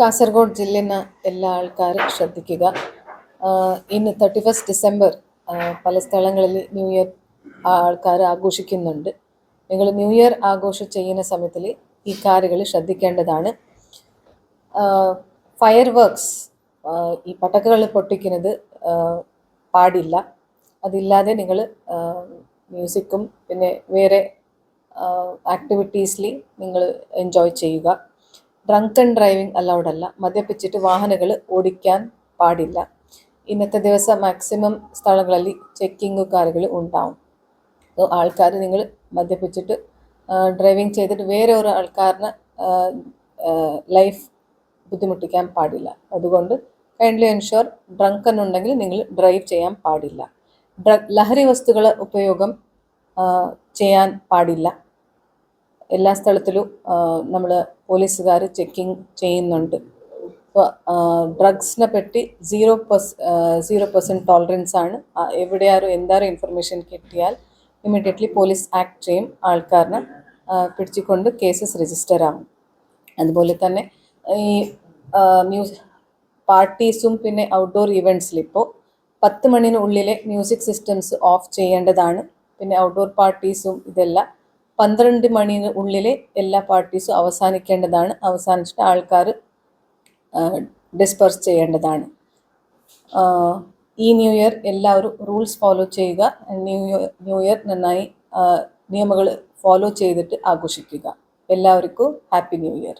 കാസർഗോഡ് ജില്ലയിലെ എല്ലാ ആൾക്കാരും ശ്രദ്ധിക്കുക. ഇന്ന് തേർട്ടി ഫസ്റ്റ് ഡിസംബർ പല സ്ഥലങ്ങളിൽ ന്യൂ ഇയർ ആൾക്കാർ ആഘോഷിക്കുന്നുണ്ട്. നിങ്ങൾ ന്യൂ ഇയർ ആഘോഷം ചെയ്യുന്ന സമയത്തിൽ ഈ കാര്യങ്ങൾ ശ്രദ്ധിക്കേണ്ടതാണ്. ഫയർ വർക്ക്സ് ഈ പടക്കകൾ പൊട്ടിക്കുന്നത് പാടില്ല. അതില്ലാതെ നിങ്ങൾ മ്യൂസിക്കും പിന്നെ വേറെ ആക്ടിവിറ്റീസിൽ നിങ്ങൾ എൻജോയ് ചെയ്യുക. ഡ്രങ്കൺ ഡ്രൈവിംഗ് അലൗഡ് അല്ല. മദ്യപിച്ചിട്ട് വാഹനങ്ങൾ ഓടിക്കാൻ പാടില്ല. ഇന്നത്തെ ദിവസം മാക്സിമം സ്ഥലങ്ങളിൽ ചെക്കിംഗ് കാറുകൾ ഉണ്ടാവും. അപ്പോൾ ആൾക്കാർ നിങ്ങൾ മദ്യപിച്ചിട്ട് ഡ്രൈവിംഗ് ചെയ്തിട്ട് വേറെ ഒരു ആൾക്കാരനെ ലൈഫ് ബുദ്ധിമുട്ടിക്കാൻ പാടില്ല. അതുകൊണ്ട് കൈൻഡ്ലി എൻഷുർ ഡ്രങ്കൻ ഉണ്ടെങ്കിൽ നിങ്ങൾ ഡ്രൈവ് ചെയ്യാൻ പാടില്ല. ഡ്രഗ് ലഹരി വസ്തുക്കളെ ഉപയോഗം ചെയ്യാൻ പാടില്ല. എല്ലാ സ്ഥലത്തിലും നമ്മൾ പോലീസുകാർ ചെക്കിങ് ചെയ്യുന്നുണ്ട്. ഇപ്പോൾ ഡ്രഗ്സിനെ പറ്റി zero per zero percent tolerance ആണ്. എവിടെയാരോ എന്താരും ഇൻഫർമേഷൻ കിട്ടിയാൽ ഇമ്മീഡിയറ്റ്ലി പോലീസ് ആക്ട് ചെയ്യും ആൾക്കാരനെ പിടിച്ചുകൊണ്ട് കേസസ് രജിസ്റ്റർ ആവും. അതുപോലെ തന്നെ ഈ മ്യൂസ് പാർട്ടീസും പിന്നെ ഔട്ട്ഡോർ ഇവന്റ്സിൽ ഇപ്പോൾ പത്ത് മണിനുള്ളിലെ മ്യൂസിക് സിസ്റ്റംസ് ഓഫ് ചെയ്യേണ്ടതാണ്. പിന്നെ ഔട്ട്ഡോർ പാർട്ടീസും ഇതെല്ലാം പന്ത്രണ്ട് മണിന് ഉള്ളിലെ എല്ലാ പാർട്ടീസും അവസാനിക്കേണ്ടതാണ്. അവസാനിച്ചിട്ട് ആൾക്കാർ ഡിസ്പേഴ്സ് ചെയ്യേണ്ടതാണ്. ഈ ന്യൂ ഇയർ എല്ലാവരും റൂൾസ് ഫോളോ ചെയ്യുക. ന്യൂ ഇയർ ന്യൂ ഇയർ നന്നായി നിയമങ്ങൾ ഫോളോ ചെയ്തിട്ട് ആഘോഷിക്കുക. എല്ലാവർക്കും ഹാപ്പി ന്യൂ ഇയർ.